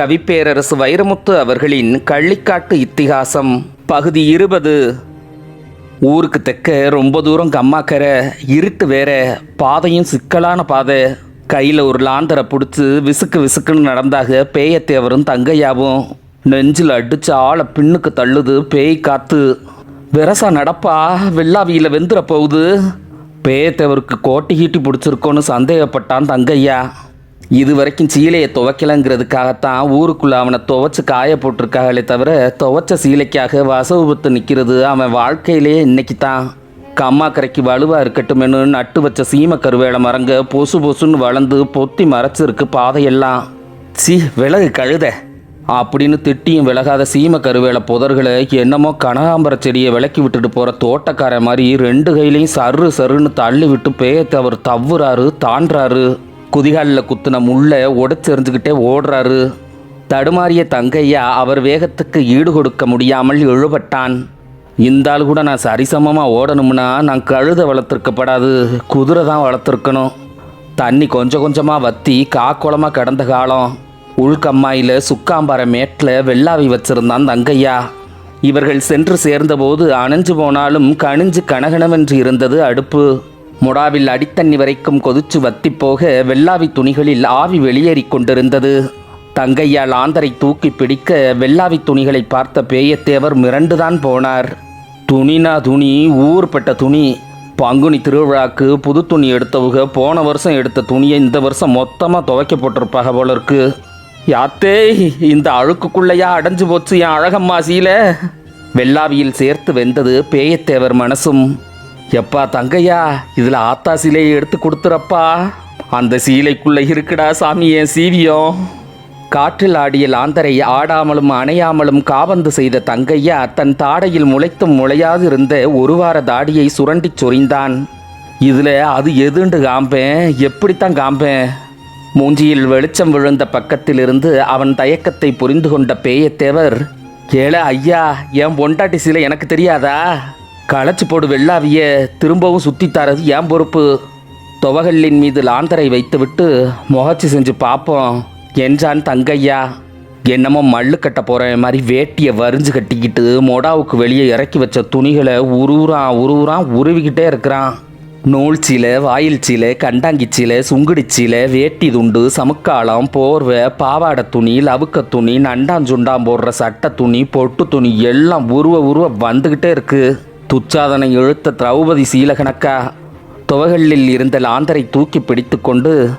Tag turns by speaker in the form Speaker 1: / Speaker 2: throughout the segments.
Speaker 1: கவிப்பேரரசு வைரமுத்து அவர்களின் கள்ளிக்காட்டு இத்திகாசம். பகுதி இருபது. ஊருக்கு தெக்க ரொம்ப தூரம் கம்மாக்கரை இருட்டு வேற பாதையும் சிக்கலான பாதை. கையில் ஒரு லாந்தரை பிடிச்சி விசுக்கு விசுக்குன்னு நடந்தாக பேயத்தேவரும் தங்கையாவும். நெஞ்சில் அடிச்சு ஆளை பின்னுக்கு தள்ளுது பேய் காத்து. விரசா நடப்பா வெள்ளாவியில் வெந்துட போகுது. பேயத்தேவருக்கு கோட்டி கீட்டி பிடிச்சிருக்கோன்னு சந்தேகப்பட்டான் தங்கையா. இது வரைக்கும் சீலையை துவைக்கலங்கிறதுக்காகத்தான் ஊருக்குள்ள அவனை துவைச்சு காய போட்டிருக்காங்களே தவிர துவைச்ச சீலைக்காக வசவுபத்து நிற்கிறது அவன் வாழ்க்கையிலே இன்னைக்கு தான் கம்மா கரைக்கு வலுவாக இருக்கட்டும்னு நட்டு வச்ச சீம கருவேலை மரங்க பொசு பொசுன்னு வளர்ந்து பொத்தி மறைச்சிருக்கு பாதையெல்லாம். சி விலகு கழுத. அப்படின்னு திட்டியும் விலகாத சீம கருவேலை புதர்களை என்னமோ கனகாம்பர செடியை விலக்கி விட்டுட்டு போகிற தோட்டக்காரன் மாதிரி ரெண்டு கையிலையும் சரு சருன்னு தள்ளி விட்டு பேயத்தை அவர் தவ்வுறாரு தாண்டுறாரு. குதிகாலில் குத்துன முள்ளை உடச்செறிஞ்சுக்கிட்டே ஓடுறாரு. தடுமாறிய தங்கையா அவர் வேகத்துக்கு ஈடு கொடுக்க முடியாமல் இழுபட்டான் இந்த ஆள் கூட நான் சரிசமமாக ஓடணும்னா நான் கழுத வளர்த்துருக்கப்படாது குதிரை தான் வளர்த்துருக்கணும். தண்ணி கொஞ்சம் கொஞ்சமாக வத்தி காக்குளமாக கடந்த காலம். உள்கம்மாயில் சுக்காம்பார மேட்டில் வெள்ளாவி வச்சிருந்தான் தங்கையா. இவர்கள் சென்று சேர்ந்தபோது அணைஞ்சு போனாலும் கணிஞ்சு கனகனவென்று இருந்தது அடுப்பு. முடாவில் அடித்தண்ணி வரைக்கும் கொதிச்சு வத்திப்போக வெள்ளாவி துணிகளில் ஆவி வெளியேறிக் கொண்டிருந்தது. தங்கையால் ஆந்தரை தூக்கி பிடிக்க வெள்ளாவி துணிகளை பார்த்த பேயத்தேவர் மிரண்டுதான் போனார். துணினா துணி ஊர்பட்ட துணி. பங்குனி திருவிழாக்கு புது துணி எடுத்தவங்க போன வருஷம் எடுத்த துணியை இந்த வருஷம் மொத்தமாக துவைக்க போட்டிருப்பாங்க போல இருக்கு யாத்தே இந்த அழுக்குக்குள்ளையா அடைஞ்சு போச்சு என் அழகம்மா சீல. வெள்ளாவியில் சேர்த்து வெந்தது பேயத்தேவர் மனசும். எப்பா தங்கையா இதில் ஆத்தா சிலையை எடுத்து கொடுத்துறப்பா. அந்த சீலைக்குள்ளே இருக்குடா சாமி என் சீவியம். காற்றில் ஆடிய லாந்தரை ஆடாமலும் அணையாமலும் காபந்து செய்த தங்கையா தன் தாடையில் முளைத்தும் முளையாது இருந்த ஒரு வார தாடியை சுரண்டிச் சொரிந்தான். இதில் அது எதுண்டு காம்பேன்? எப்படித்தான் காம்பேன்? மூஞ்சியில் வெளிச்சம் விழுந்த பக்கத்திலிருந்து அவன் தயக்கத்தை புரிந்து கொண்ட பேயத்தேவர் கேள ஐயா என் பொண்டாட்டி சிலை எனக்கு தெரியாதா? களைச்சி போடு வெள்ளாவிய திரும்பவும் சுற்றித்தாரது தரது பொறுப்பு? துவகல்லின் மீது லாந்தரை வைத்துவிட்டு முகச்சி செஞ்சு பார்ப்போம் என்றான் தங்கையா. என்னமோ மல்லு கட்ட போகிற மாதிரி வேட்டியை வரிஞ்சு கட்டிக்கிட்டு மொடாவுக்கு வெளியே இறக்கி வச்ச துணிகளை உருவுறான் உருவுறான் உருவிக்கிட்டே இருக்கிறான். நூல் சீலை வாயில் சீலை கண்டாங்கி சீலை வேட்டி துண்டு சமுக்காளம் போர்வை பாவாடை துணி லவுக்க துணி நண்டாஞ்சுண்டாம் போடுற சட்டை துணி பொட்டு துணி எல்லாம் உருவ உருவ வந்துக்கிட்டே இருக்குது துச்சாதனை இழுத்த திரௌபதி சீலகணக்கா துவகளில் இருந்த லாந்தரை தூக்கி பிடித்து கொண்டு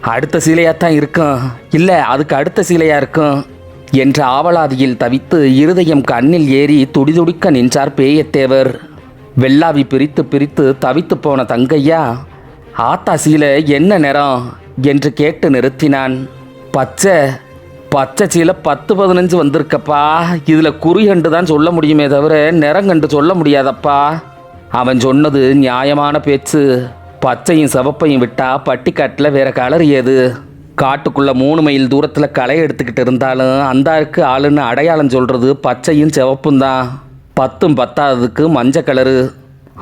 Speaker 1: அடுத்த சீலையாகத்தான் இருக்கும். இல்லை அதுக்கு அடுத்த சீலையாக இருக்கும்? என்ற ஆவலாதியில் தவித்து இருதயம் கண்ணில் ஏறி துடிதுடிக்க நின்றார் பேயத்தேவர். வெள்ளாவி பிரித்து பிரித்து தவித்து போன தங்கையா ஆத்தா சீலை என்ன நிறம்? என்று கேட்டு நிறுத்தினான். பச்சை பச்சை சீலை பத்து பதினஞ்சு வந்திருக்கப்பா. இதில் குறிகண்டு தான் சொல்ல முடியுமே தவிர நிறங்கண்டு சொல்ல முடியாதப்பா. அவன் சொன்னது நியாயமான பேச்சு. பச்சையும் சிவப்பையும் விட்டா பட்டிக்காட்டில் வேற கலர் ஏது? காட்டுக்குள்ள மூணு மைல் தூரத்தில் களை எடுத்துக்கிட்டு இருந்தாலும் அந்தாருக்கு ஆளுன்னு அடையாளம் சொல்கிறது பச்சையும் சிவப்பும் தான். பத்தும் பத்தாததுக்கு மஞ்சள் கலரு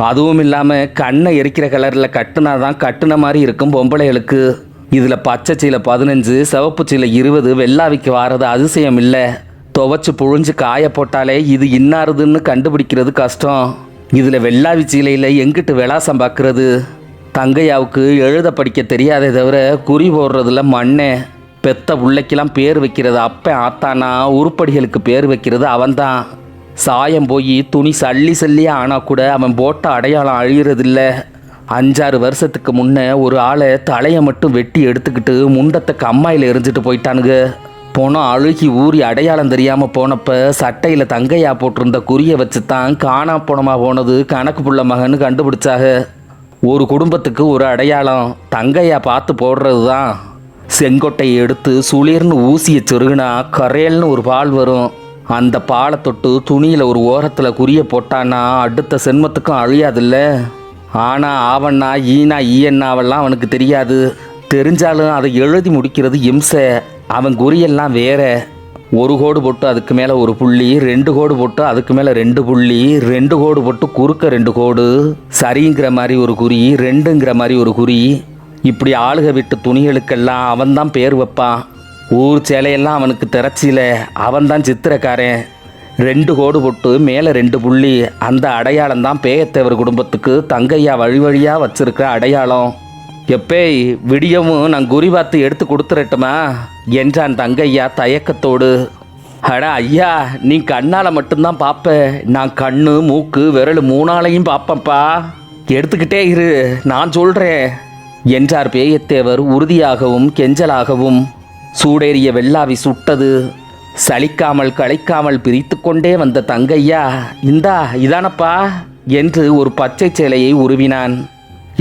Speaker 1: அதுவும் இல்லாமல் கண்ணை எரிக்கிற கலரில் கட்டுனா தான் கட்டுன மாதிரி இருக்கும் பொம்பளைகளுக்கு. இதில் பச்சை சீலை பதினஞ்சு சிவப்பு சீலை இருபது வெள்ளாவிக்கு வாரது அதிசயம் இல்லை. துவைச்சு புழிஞ்சு காய போட்டாலே இது இன்னாருதுன்னு கண்டுபிடிக்கிறது கஷ்டம். இதில் வெள்ளாவி சீலையில் எங்கிட்டு விளாசம் பார்க்கறது தங்கையாவுக்கு எழுத படிக்க தெரியாதே தவிர குறி போடுறதுல மண்ணே. பெத்த உள்ளைக்கெல்லாம் பேர் வைக்கிறது அப்பன் ஆத்தானா உருப்படிகளுக்கு பேர் வைக்கிறது அவன்தான். சாயம் போய் துணி சல்லி சல்லியா ஆனால் கூட அவன் போட்ட அடையாளம் அழியறதில்ல. அஞ்சாறு வருஷத்துக்கு முன்னே ஒரு ஆளை தலையை மட்டும் வெட்டி எடுத்துக்கிட்டு முண்டத்தை கம்மாயில் எரிஞ்சிட்டு போயிட்டானுங்க. போனோம் அழுகி ஊறி அடையாளம் தெரியாமல் போனப்ப சட்டையில் தங்கையா போட்டிருந்த குறியை வச்சு தான் காணா போனமா போனது கணக்கு புள்ள மகன்னு கண்டுபிடிச்சாக. ஒரு குடும்பத்துக்கு ஒரு அடையாளம் தங்கையா பார்த்து போடுறது தான் செங்கொட்டையை எடுத்து சுளிர்னு ஊசியை செருகுனா கரையல்னு ஒரு பால் வரும். அந்த பாலை தொட்டு துணியில் ஒரு ஓரத்தில் குறியை போட்டான்னா அடுத்த சென்மத்துக்கும் அழியாதில்ல. ஆனா ஆவண்ணா ஈனா ஈயண்ணாவெல்லாம் அவனுக்கு தெரியாது. தெரிஞ்சாலும் அதை எழுதி முடிக்கிறது இம்சை. அவன் குறியெல்லாம் வேற. ஒரு கோடு போட்டு அதுக்கு மேலே ஒரு புள்ளி ரெண்டு கோடு போட்டு அதுக்கு மேலே ரெண்டு புள்ளி ரெண்டு கோடு போட்டு குறுக்க ரெண்டு கோடு. சரிங்கிற மாதிரி ஒரு குறி ரெண்டுங்கிற மாதிரி ஒரு குறி. இப்படி ஆளுக விட்டு துணிகளுக்கெல்லாம் அவன்தான் பேர் வைப்பான். ஊர் சேலையெல்லாம் அவனுக்கு திறச்சில. அவன்தான் சித்திரக்காரன். ரெண்டு கோடு போட்டு மேலே ரெண்டு புள்ளி. அந்த அடையாளம் தான் பேயத்தேவர் குடும்பத்துக்கு தங்கையா வழி வழியாக வச்சிருக்கிற அடையாளம். எப்பேய் விடியவும் நான் குறி பார்த்து எடுத்து கொடுத்துறட்டுமா என்றான் தங்கையா தயக்கத்தோடு. அட ஐயா நீ கண்ணால் மட்டும்தான் பார்ப்ப நான் கண்ணு மூக்கு விரல் மூணாலையும் பார்ப்பேன்ப்பா எடுத்துக்கிட்டே இரு நான் சொல்கிறேன் என்றார் பேயத்தேவர் உறுதியாகவும் கெஞ்சலாகவும். சூடேறிய வெள்ளாவி சுட்டது. சலிக்காமல் களைக்காமல் பிரித்து கொண்டே வந்த தங்கையா இந்தா இதானப்பா என்று ஒரு பச்சை சேலையை உருவினான்.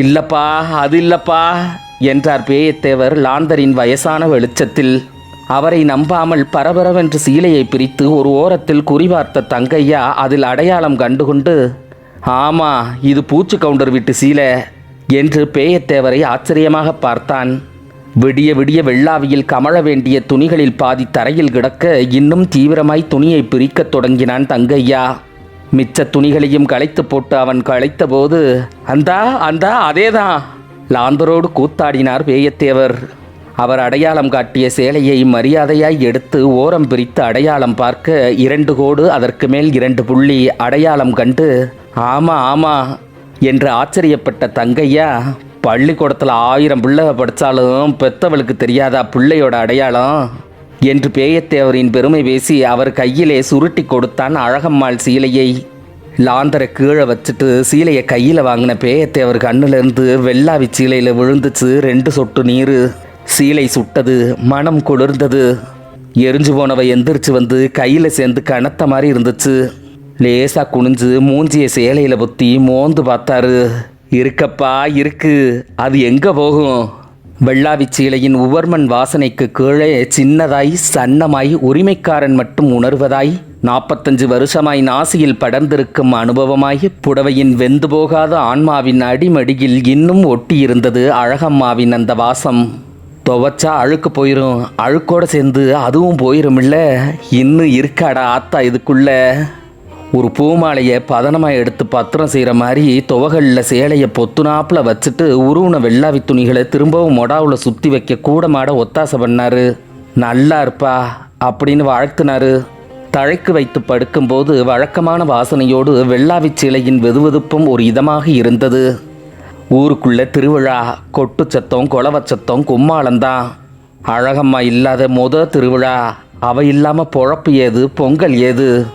Speaker 1: இல்லப்பா அது இல்லப்பா என்றார் பேயத்தேவர் லாந்தரின் வயசான வெளிச்சத்தில். அவரை நம்பாமல் பரபரவென்று சீலையை பிரித்து ஒரு ஓரத்தில் குறிபார்த்த தங்கையா அதில் அடையாளம் கண்டுகொண்டு ஆமா இது பூச்சி கவுண்டர் வீட்டு சீலை என்று பேயத்தேவரை ஆச்சரியமாக பார்த்தான். விடிய விடிய வெள்ளாவியில் கமழ வேண்டிய துணிகளில் பாதி தரையில் கிடக்க இன்னும் தீவிரமாய் துணியை பிரிக்கத் தொடங்கினான் தங்கையா. மிச்ச துணிகளையும் களைத்து போட்டு அவன் களைத்த போது அந்தா அந்தா அதேதான் லாந்தரோடு கூத்தாடினார் பேயத்தேவர் அவர் அடையாளம் காட்டிய சேலையை மரியாதையாய் எடுத்து ஓரம் பிரித்து அடையாளம் பார்க்க இரண்டு கோடு அதற்கு மேல் இரண்டு புள்ளி அடையாளம் கண்டு ஆமா ஆமா என்று ஆச்சரியப்பட்ட தங்கையா பள்ளிக்கூடத்தில் ஆயிரம் பிள்ளை படித்தாலும் பெத்தவளுக்கு தெரியாதா பிள்ளையோட அடையாளம்? என்று பேயத்தேவரின் பெருமை பேசி அவர் கையிலே சுருட்டி கொடுத்தான் அழகம்மாள் சீலையை. லாந்தரை கீழே வச்சுட்டு சீலையை கையில் வாங்கின பேயத்தேவர் கண்ணுலேருந்து வெள்ளாவி சீலையில் விழுந்துச்சு ரெண்டு சொட்டு நீர். சீலை சுட்டது மனம் குளிர்ந்தது. எரிஞ்சு போனவ எந்திரிச்சு வந்து கையில் சேர்ந்து கனத்த மாதிரி இருந்துச்சு. லேசாக குனிஞ்சு மூஞ்சிய சேலையில் பொத்தி மோந்து பார்த்தாரு. இருக்கப்பா இருக்கு. அது எங்க போகும்? வெள்ளாவிச்சீலையின் உவர்மன் வாசனைக்கு கீழே சின்னதாய் சன்னமாய் உரிமைக்காரன் மட்டும் உணர்வதாய் நாற்பத்தஞ்சு வருஷமாய் நாசியில் படர்ந்திருக்கும் அனுபவமாய் புடவையின் வெந்து போகாத ஆன்மாவின் அடிமடியில் இன்னும் ஒட்டியிருந்தது அழகம்மாவின் அந்த வாசம். துவைச்சா அழுக்கு போயிரும். அழுக்கோட சேர்ந்து அதுவும் போயிருமில்ல. இன்னும் இருக்காடா ஆத்தா இதுக்குள்ள? ஒரு பூமாலையை பதனமாக எடுத்து பத்திரம் செய்கிற மாதிரி துவகளில் சேலையை பொத்துனாப்பில் வச்சுட்டு உருவன வெள்ளாவி துணிகளை திரும்பவும் மொடாவில் சுற்றி வைக்க கூடமாட ஒத்தாசை பண்ணாரு. நல்லா இருப்பா அப்படின்னு வாழ்த்தினாரு தழைக்கு வைத்து படுக்கும்போது வழக்கமான வாசனையோடு வெள்ளாவி சிலையின் வெதுவெதுப்பும் ஒரு இதமாக இருந்தது. ஊருக்குள்ளே திருவிழா கொட்டு சத்தம் கும்மாளந்தான் அழகம்மா இல்லாத முத திருவிழா. அவ இல்லாமல் பொழப்பு ஏது பொங்கல் ஏது?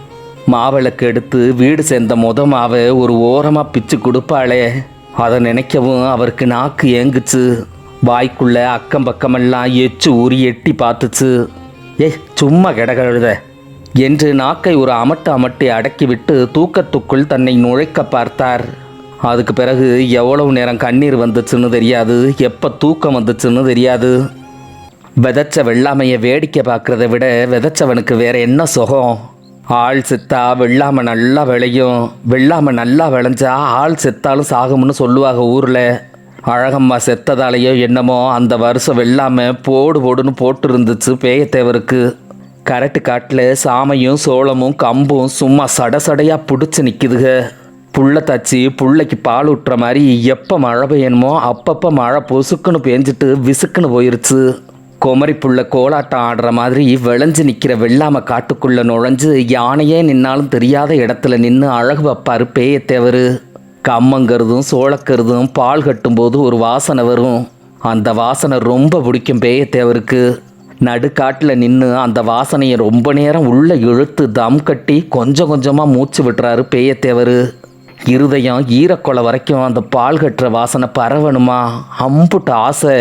Speaker 1: மாவிளக்கு எடுத்து வீடு சேர்ந்த முத மாவை ஒரு ஓரமா பிச்சு கொடுப்பாளே. அதை நினைக்கவும் அவருக்கு நாக்கு ஏங்குச்சு. வாய்க்குள்ள அக்கம் பக்கமெல்லாம் எச்சு ஊறி எட்டி பார்த்துச்சு. ஏய் சும்மா கிடகழுத. என்று நாக்கை ஒரு அமட்டு அமட்டி அடக்கிவிட்டு தூக்கத்துக்குள் தன்னை நுழைக்க பார்த்தார். அதுக்கு பிறகு எவ்வளவு நேரம் கண்ணீர் வந்துச்சுன்னு தெரியாது. எப்போ தூக்கம் வந்துச்சுன்னு தெரியாது. விதைச்ச வெள்ளாமையை வேடிக்கை பார்க்குறத விட விதைச்சவனுக்கு வேற என்ன சுகம்? ஆள் செத்தா வெள்ளாமை நல்லா விளையும். வெள்ளாமை நல்லா விளைஞ்சா ஆள் செத்தாலும் சாகும்னு சொல்லுவாங்க ஊரில். அழகம்மா செத்ததாலேயோ என்னமோ அந்த வருஷம் வெள்ளாமை போடு போடுன்னு போட்டு இருந்துச்சு பேயத்தேவருக்கு. கரட்டு காட்டில் சாமையும் சோளமும் கம்பும் சும்மா சட சடையாக பிடிச்சி நிற்குதுக புள்ள தச்சு புள்ளைக்கு பால் ஊட்டுற மாதிரி எப்போ மழை பெய்யணுமோ அப்பப்போ மழை பொசுக்குன்னு பேஞ்சிட்டு விசுக்குன்னு போயிருச்சு. குமரி புள்ள கோலாட்டம் ஆடுற மாதிரி விளைஞ்சு நிற்கிற வெள்ளாம காட்டுக்குள்ள நுழைஞ்சு யானையே நின்னாலும் தெரியாத இடத்துல நின்று அழகு வைப்பாரு பேயத்தேவர் கம்மங்கருதும் சோளக்கருதும் பால் கட்டும்போது ஒரு வாசனை வரும். அந்த வாசனை ரொம்ப பிடிக்கும் பேயத்தேவருக்கு நடுக்காட்டில் நின்று அந்த வாசனையை ரொம்ப நேரம் உள்ள இழுத்து தம் கட்டி கொஞ்சம் கொஞ்சமாக மூச்சு விட்டுறாரு பேயத்தேவர் இருதயம் ஈரக்கொலை வரைக்கும் அந்த பால் கட்டுற வாசனை பரவணுமா? அம்புட்டு ஆசை.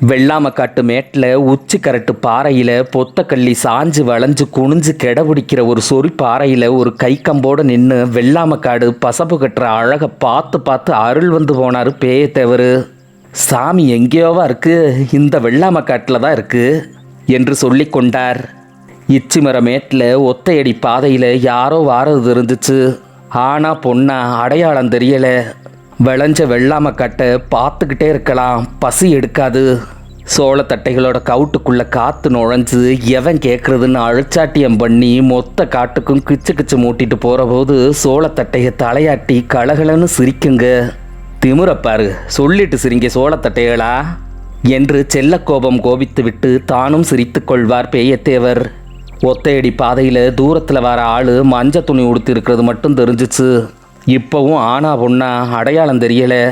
Speaker 1: வெள்ளாமக்காட்டு மேட்டில் உச்சி கரட்டு பாறையில் பொத்தக்கள்ளி சாஞ்சு வளைஞ்சு குனிஞ்சு கெடபிடிக்கிற ஒரு சொறி பாறையில் ஒரு கை கம்போடு நின்று வெள்ளாமக்காடு பசப்பு கட்டுற அழகை பார்த்து பார்த்து அருள் வந்து போனார் பேயத்தேவர் சாமி எங்கேயோவா இருக்கு? இந்த வெள்ளாமக்காட்டில் தான் இருக்கு என்று சொல்லி கொண்டார். இச்சிமர மேட்டில் ஒத்தையடி பாதையில் யாரோ வாரது இருந்துச்சு. ஆனா பொண்ணா அடையாளம் தெரியலை. விளைஞ்ச வெள்ளாம கட்டை பார்த்துக்கிட்டே இருக்கலாம். பசி எடுக்காது. சோளத்தட்டைகளோட கவுட்டுக்குள்ளே காற்று நுழைஞ்சு எவன் கேட்குறதுன்னு அழிச்சாட்டியம் பண்ணி மொத்த காட்டுக்கும் கிச்சு கிச்சு மூட்டிட்டு போகிற போது சோளத்தட்டையை தலையாட்டி கலகலன்னு சிரிக்குங்க. திமுறப்பாரு சொல்லிட்டு சிரிங்க சோளத்தட்டைகளா என்று செல்ல கோபம் கோபித்துவிட்டு தானும் சிரித்து கொள்வார் பேயத்தேவர். ஒத்தையடி பாதையில் தூரத்தில் வர ஆள் மஞ்ச துணி உடுத்திருக்கிறது மட்டும் தெரிஞ்சிச்சு. இப்போவும் ஆனா பொண்ணா அடையாளம் தெரியலை.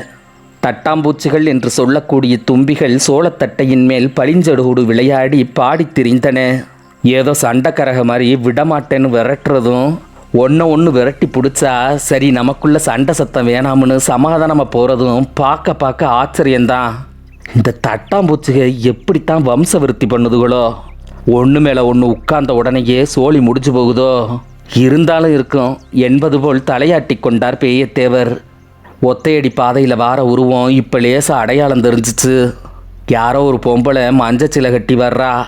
Speaker 1: தட்டாம்பூச்சிகள் என்று சொல்லக்கூடிய தும்பிகள் சோளத்தட்டையின் மேல் பளிஞ்சடுகுடு விளையாடி பாடித் திரிந்தன. ஏதோ சண்டைக்கரக மாதிரி விடமாட்டேன்னு விரட்டுறதும் ஒன்று ஒன்று விரட்டி பிடிச்சா சரி நமக்குள்ள சண்டை சத்தம் வேணாம்னு சமாதானமாக போகிறதும் பார்க்க பார்க்க ஆச்சரியம்தான். இந்த தட்டாம்பூச்சிக எப்படித்தான் வம்ச விருத்தி பண்ணுதுகளோ? ஒன்று மேலே ஒன்று உட்கார்ந்த உடனேயே சோழி முடிஞ்சு போகுதோ? இருந்தாலும் இருக்கும். என்பது போல் தலையாட்டி கொண்டார் பேயத்தேவர். ஒத்தையடி பாதையில் வார உருவம் இப்போ லேசாக அடையாளம் தெரிஞ்சிச்சு. யாரோ ஒரு பொம்பளை மஞ்சச்சில கட்டி வர்றா.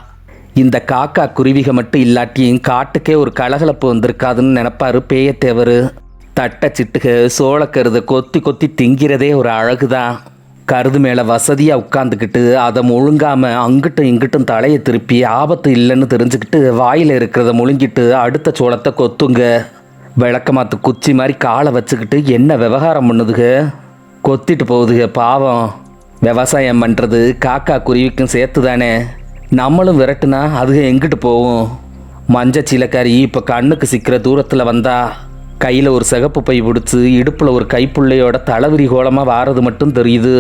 Speaker 1: இந்த காக்கா குருவிக மட்டும் இல்லாட்டியும் காட்டுக்கே ஒரு கலகலப்பு வந்திருக்காதுன்னு நினப்பாரு பேயத்தேவர். தட்டை சிட்டுக சோளக்கருதை கொத்தி கொத்தி திங்கிறதே ஒரு அழகுதான். கருது மேலே வசதியாக உட்காந்துக்கிட்டு அதை முழுங்காமல் அங்கிட்டும் இங்கிட்டும் தலையை திருப்பி ஆபத்து இல்லைன்னு தெரிஞ்சுக்கிட்டு வாயில் இருக்கிறத முழுங்கிட்டு அடுத்த சோளத்தை கொத்துங்க. விளக்கமாத்து குச்சி மாதிரி காலை வச்சுக்கிட்டு என்ன விவகாரம் பண்ணுதுக? கொத்திட்டு போகுதுக பாவம். விவசாயம் பண்ணுறது காக்கா குருவிக்கும் சேர்த்து தானே நம்மளும் விரட்டுனா அதுக எங்கிட்டு போகும் மஞ்சள் சீலக்காரி இப்போ கண்ணுக்கு சிக்கிற தூரத்தில் வந்தால் கையில் ஒரு சிகப்பு பை பிடிச்சி இடுப்பில் ஒரு கைப்புள்ளையோட தலைவிரி கோலமாக வாரது மட்டும் தெரியுது.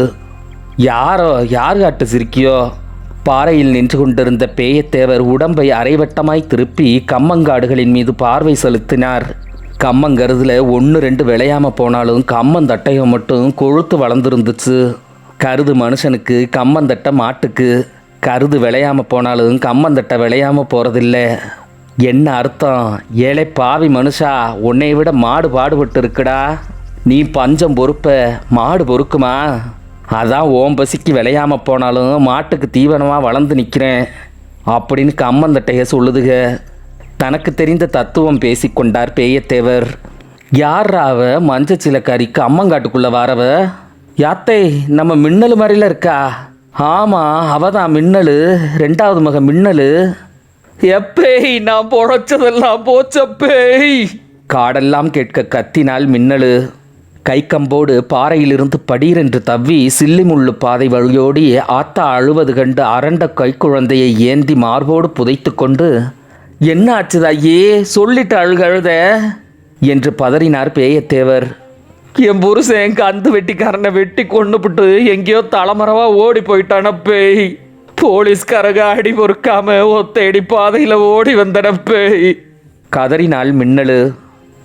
Speaker 1: யாரோ யார் காட்டு சிரிக்கியோ? பாறையில் நின்று கொண்டிருந்த பேயத்தேவர் உடம்பை அரைவட்டமாய் திருப்பி கம்மங்காடுகளின் மீது பார்வை செலுத்தினார். கம்மங்கருதில் ஒன்று ரெண்டு விளையாமல் போனாலும் கம்மந்தட்டையும் மட்டும் கொழுத்து வளர்ந்துருந்துச்சு. கருது மனுஷனுக்கு கம்மந்தட்டை மாட்டுக்கு. கருது விளையாமல் போனாலும் கம்மந்தட்டை விளையாமல் போகிறதில்லை என்ன அர்த்தம்? ஏழை பாவி மனுஷா உன்னை விட மாடு பாடுபட்டு இருக்குடா நீ பஞ்சம் பொறுப்ப மாடு பொறுக்குமா? அதான் ஓம் பசிக்கு விளையாம போனாலும் மாட்டுக்கு தீவனமாக வளர்ந்து நிற்கிறேன் அப்படின்னு கம்மந்தட்டைய சொல்லுதுக. தனக்கு தெரிந்த தத்துவம் பேசிக்கொண்டார் பேயத்தேவர். யார் அவ? மஞ்ச சிலக்காரிக்கு அம்மங்காட்டுக்குள்ளே வாரவ? யாத்தை நம்ம மின்னல் மாதிரில இருக்கா? ஆமாம் அவ தான் மின்னலு. ரெண்டாவது மக மின்னலு. எப்பேய் நான் பொழைச்சதெல்லாம் போச்சப்பேய் காடெல்லாம் கேட்க கத்தினால் மின்னலு. கைக்கம்போடு பாறையிலிருந்து படீரென்று தவ்வி சில்லிமுள்ளு பாதை வழியோடி ஆத்தா அழுவது கண்டு அரண்ட கைக்குழந்தையை ஏந்தி மார்போடு புதைத்து கொண்டு என்ன ஆச்சுதாயே சொல்லிட்டு அழுகழுத என்று பதறினார் பேயத்தேவர். என் புருஷன் கந்து வெட்டிக்காரனை வெட்டி கொண்டுபிட்டு எங்கேயோ தலைமறவா ஓடி போயிட்டான பேய் போலீஸ்காரங்க அடி பொறுக்காம ஒத்தடி பாதையில் ஓடி வந்தன பேய். கதறினால் மின்னலு.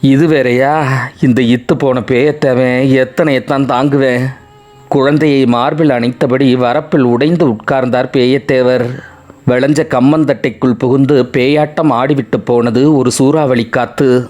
Speaker 1: இது வேறையா? இந்த இத்து போன பேயத்தவன் எத்தனை எத்தான் தாங்குவேன். குழந்தையை மார்பில் அணைத்தபடி வரப்பில் உடைந்து உட்கார்ந்தார் பேயத்தேவர். விளைஞ்ச கம்மந்தட்டைக்குள் புகுந்து பேயாட்டம் ஆடிவிட்டு போனது ஒரு சூறாவளி காத்து.